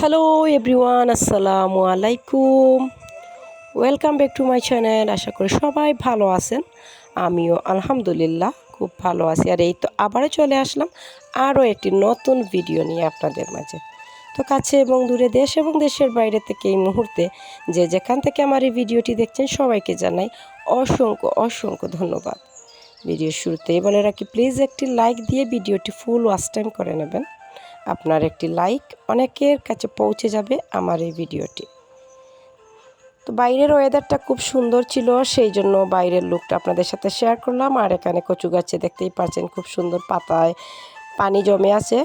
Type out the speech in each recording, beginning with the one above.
Hello everyone আসসালামু আলাইকুম welcome back to my channel আশা করি সবাই ভালো আছেন। আমিও আলহামদুলিল্লাহ খুব ভালো আছি। আর এই তো আবারও চলে আসলাম আরও একটি নতুন ভিডিও নিয়ে আপনাদের মাঝে। তো কাছে এবং দূরে দেশ এবং দেশের বাইরে থেকে এই মুহূর্তে যে যেখান থেকে আমার এই ভিডিওটি দেখছেন, সবাইকে জানাই অসংখ্য অসংখ্য ধন্যবাদ। ভিডিওর শুরুতেই বলে রাখি প্লিজ একটি লাইক দিয়ে ভিডিওটি ফুল ওয়াচ টাইম করে নেবেন। আপনার একটি লাইক অনেকের কাছে পৌঁছে যাবে আমার এই ভিডিওটি। তো বাইরের ওয়েদারটা খুব সুন্দর ছিল, সেই জন্য বাইরের লুকটা আপনাদের সাথে শেয়ার করলাম। আর এখানে কচু গাছে দেখতেই পাচ্ছেন খুব সুন্দর পাতায় পানি জমে আছে।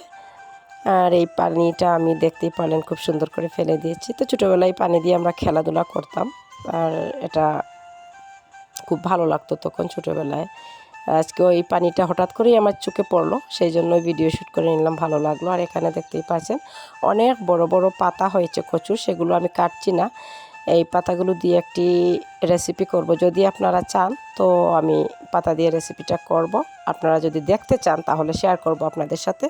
আর এই পানিটা আমি দেখতেই পারলেন খুব সুন্দর করে ফেলে দিয়েছি। তো ছোটোবেলায় পানি দিয়ে আমরা খেলাধুলা করতাম, আর এটা খুব ভালো লাগতো তখন ছোটোবেলায়। আজকে ওই পানিটা হঠাৎ করেই আমার চোখে পড়ল, সেই জন্য ভিডিও শ্যুট করে নিলাম, ভালো লাগল। আর এখানে দেখতেই পাচ্ছেন, অনেক বড় বড় পাতা হয়েছে কচুর, সেগুলো আমি কাটছি না। এই পাতাগুলো দিয়ে একটি রেসিপি করব। যদি আপনারা চান, তো আমি পাতা দিয়ে রেসিপিটা করব। আপনারা যদি দেখতে চান, তাহলে শেয়ার করব আপনাদের সাথে।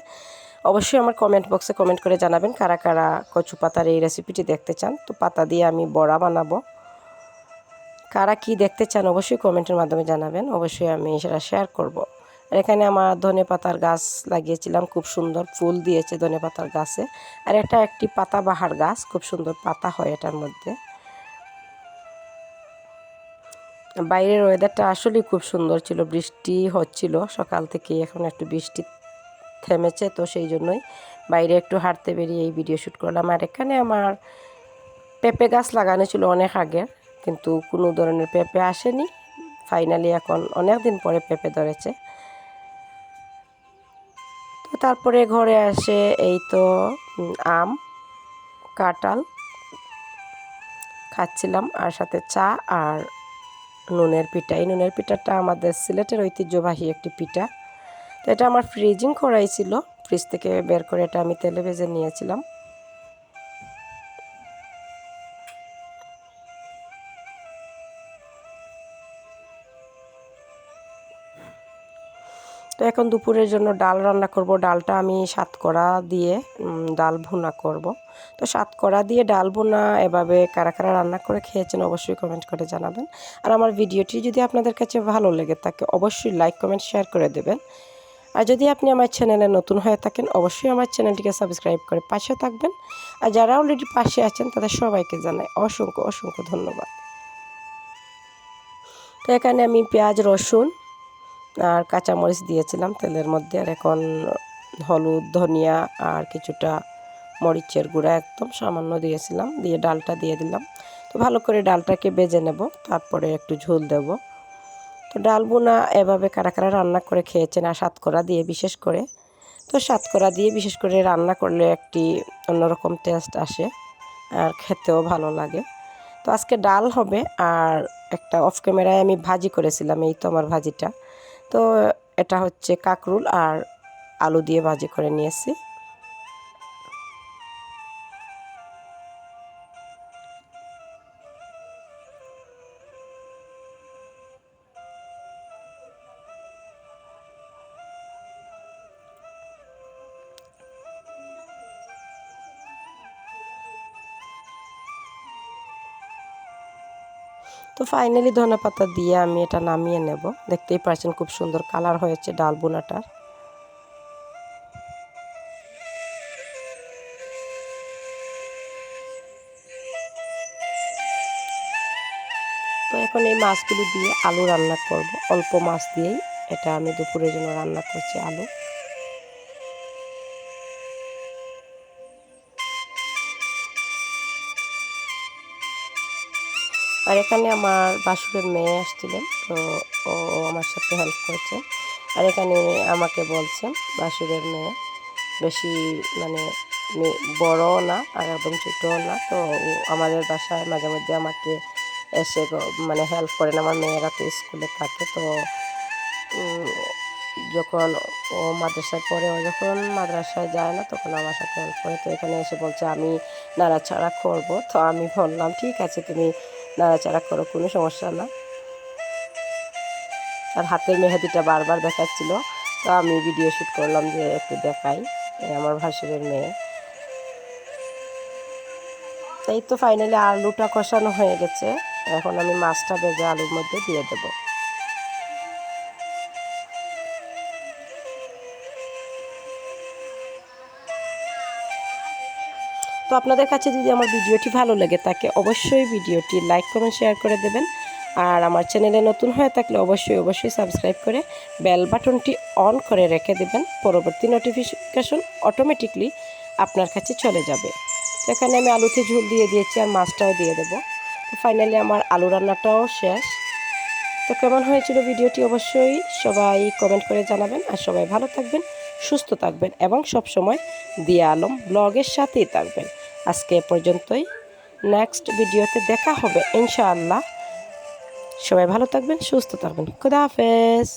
অবশ্যই আমার কমেন্ট বক্সে কমেন্ট করে জানাবেন কারা কারা কচু পাতার এই রেসিপিটি দেখতে চান। তো পাতা দিয়ে আমি বড়া বানাবো। কারা কি দেখতে চান অবশ্যই কমেন্টের মাধ্যমে জানাবেন। অবশ্যই আমি সেটা শেয়ার করব। আর এখানে আমার ধনে পাতার গাছ লাগিয়েছিলাম, খুব সুন্দর ফুল দিয়েছে ধনে পাতার গাছে। আর এটা একটি পাতা বাহার গাছ, খুব সুন্দর পাতা হয় এটার মধ্যে। বাইরের ওয়েদারটা আসলেই খুব সুন্দর ছিল, বৃষ্টি হচ্ছিল, সকাল থেকে এখন একটু বৃষ্টি থেমেছে, তো সেই জন্যই বাইরে একটু হাঁটতে বেরিয়ে এই ভিডিও শ্যুট করলাম। আর এখানে আমার পেঁপে গাছ লাগানো ছিল অনেক আগের কিন্তু কোনো ধরনের পেঁপে আসেনি। ফাইনালি এখন অনেক দিন পরে পেঁপে ধরেছে। তো তারপরে ঘরে আসে এই তো আম, কাঁঠাল। খাচ্ছিলাম আর সাথে চা আর নুনের পিঠা। এই নুনের পিঠাটা আমাদের সিলেটের ঐতিহ্যবাহী একটি পিঠা। তো এটা আমার ফ্রিজিং করাই ছিল। ফ্রিজ থেকে বের করে এটা আমি তেলে ভেজে নিয়েছিলাম। তো এখন দুপুরের জন্য ডাল রান্না করব। ডালটা আমি সাতকড়া দিয়ে ডাল ভুনা করব। তো সাতকড়া দিয়ে ডাল ভুনা এভাবে কারা কারা রান্না করে খেয়েছেন অবশ্যই কমেন্ট করে জানাবেন। আর আমার ভিডিওটি যদি আপনাদের কাছে ভালো লেগে থাকে, অবশ্যই লাইক কমেন্ট শেয়ার করে দেবেন। আর যদি আপনি আমার চ্যানেলে নতুন হয়ে থাকেন, অবশ্যই আমার চ্যানেলটিকে সাবস্ক্রাইব করে পাশে থাকবেন। আর যারা অলরেডি পাশে আছেন, তাদের সবাইকে জানাই অসংখ্য অসংখ্য ধন্যবাদ। তো এখানে আমি পেঁয়াজ, রসুন আর কাঁচামরিচ দিয়েছিলাম তেলের মধ্যে। আর এখন হলুদ, ধনিয়া আর কিছুটা মরিচের গুঁড়া একদম সামান্য দিয়েছিলাম। দিয়ে ডালটা দিয়ে দিলাম। তো ভালো করে ডালটাকে বেজে নেব। তারপরে একটু ঝোল দেব। তো ডাল বোনা এভাবে কারা কারা রান্না করে খেয়েছেন আর সাতকরা দিয়ে বিশেষ করে। তো সাতকরা দিয়ে বিশেষ করে রান্না করলে একটি অন্যরকম টেস্ট আসে আর খেতেও ভালো লাগে। তো আজকে ডাল হবে। আর একটা অফ ক্যামেরায় আমি ভাজি করেছিলাম। এই তো আমার ভাজিটা। তো এটা হচ্ছে কাকরুল আর আলু দিয়ে ভাজি করে নিয়েছি। তো ফাইনালি ধনে পাতা দিয়ে আমি এটা নামিয়ে নেব। দেখতেই পাচ্ছেন খুব সুন্দর কালার হয়েছে ডাল বোনাটার। তো এখন এই মাছগুলো দিয়ে আলু রান্না করব। অল্প মাছ দিয়েই এটা আমি দুপুরের জন্য রান্না করছি আলু। আর এখানে আমার বাসুরের মেয়ে আসছিলেন তো ও আমার সাথে হেল্প করছে। আর এখানে আমাকে বলছেন বাসুরের মেয়ে বেশি মানে বড়ও না আর একদম ছোটও না। তো আমাদের বাসায় মাঝে মধ্যে আমাকে এসে মানে হেল্প করেন। আমার মেয়েরা তো স্কুলে থাকে, তো যখন ও মাদ্রাসায় পড়ে, ও যখন মাদ্রাসায় যায় না, তখন আমার সাথে হেল্প করে। তো এখানে এসে বলছে, আমি নাড়াচাড়া করব। তো আমি বললাম, ঠিক আছে, তুমি নাড়াচাড়া করো, কোনো সমস্যা না। আর হাতের মেহেদিটা বারবার দেখাচ্ছিল, তো আমি ভিডিও শ্যুট করলাম যে একটু দেখাই আমার ভাসুরের মেয়ে। তাই তো ফাইনালি আলুটা কষানো হয়ে গেছে, এখন আমি মাছটা ভেজে আলুর মধ্যে দিয়ে দেবো। তো আপনাদের কাছে যদি আমার ভিডিওটি ভালো লাগে, তাকে অবশ্যই ভিডিওটি লাইক, কমেন্ট, শেয়ার করে দেবেন। আর আমার চ্যানেলে নতুন হয়ে থাকলে অবশ্যই অবশ্যই সাবস্ক্রাইব করে বেল বাটনটি অন করে রেখে দেবেন। পরবর্তী নোটিফিকেশন অটোমেটিকলি আপনার কাছে চলে যাবে। তো এখানে আমি আলুতে ঝোল দিয়ে দিয়েছি আর মাছটাও দিয়ে দেবো। তো ফাইনালি আমার আলু রান্নাটাও শেষ। তো কেমন হয়েছিল ভিডিওটি অবশ্যই সবাই কমেন্ট করে জানাবেন আর সবাই ভালো থাকবেন, সুস্থ থাকবেন এবং সব সময় দিয়া আলম ব্লগের সাথেই থাকবেন। আজকে পর্যন্তই। নেক্সট ভিডিওতে দেখা হবে ইনশাআল্লাহ। সবাই ভালো থাকবেন সুস্থ থাকবেন। খুদা হাফেজ।